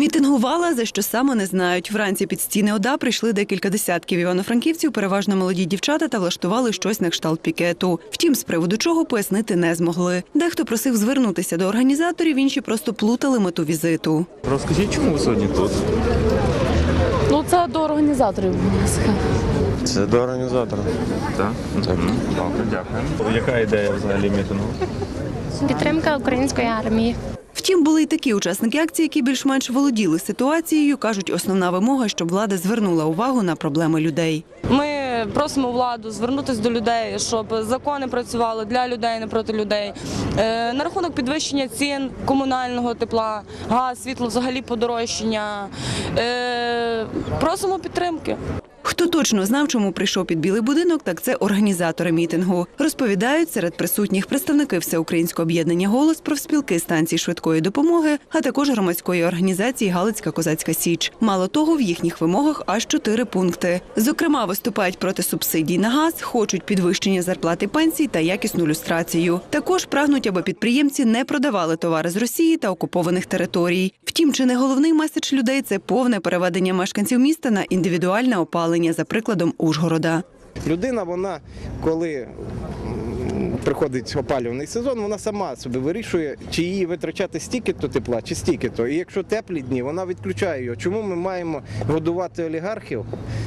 Мітингувала, за що саме не знають. Вранці під стіни ОДА прийшли декілька десятків івано-франківців, переважно молоді дівчата, та влаштували щось на кшталт пікету. Втім, з приводу чого пояснити не змогли. Дехто просив звернутися до організаторів, інші просто плутали мету візиту. Розкажіть, чому ви сьогодні тут? Ну, це до організаторів. будь ласка. Це до організатора. Так. Так. Дякую. Яка ідея взагалі мітингу? Підтримка української армії. Втім, були й такі учасники акції, які більш-менш володіли ситуацією. кажуть, основна вимога, щоб влада звернула увагу на проблеми людей. Ми просимо владу звернутися до людей, щоб закони працювали для людей, не проти людей. Е, на рахунок підвищення цін комунального тепла, газ, світло, взагалі подорожчання. Е, просимо підтримки. Хто точно знав, чому прийшов під білий будинок, так це організатори мітингу. Розповідають серед присутніх представники всеукраїнського об'єднання голос профспілки станцій швидкої допомоги, а також громадської організації Галицька козацька Січ. Мало того, в їхніх вимогах аж чотири пункти. Зокрема, виступають проти субсидій на газ, хочуть підвищення зарплати пенсій та якісну люстрацію. Також прагнуть, аби підприємці не продавали товари з Росії та окупованих територій. Втім, чи не головний меседж людей це повне переведення мешканців міста на індивідуальне опалення за прикладом Ужгорода. Людина, вона коли приходить опалювальний сезон, вона сама собі вирішує, чи її витрачати стільки-то тепла, чи стільки-то. І якщо теплі дні, вона відключає його. Чому ми маємо годувати олігархів?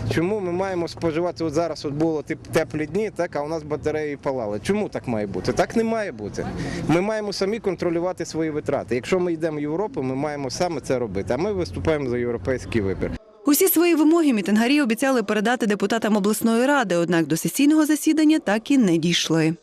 Чому ми маємо споживати? От зараз от було теплі дні, так а у нас батареї палали. Чому так має бути? Так не має бути. Ми маємо самі контролювати свої витрати. Якщо ми йдемо в Європу, ми маємо саме це робити. А ми виступаємо за європейський вибір. Усі свої вимоги мітингарі обіцяли передати депутатам обласної ради, однак до сесійного засідання так і не дійшли.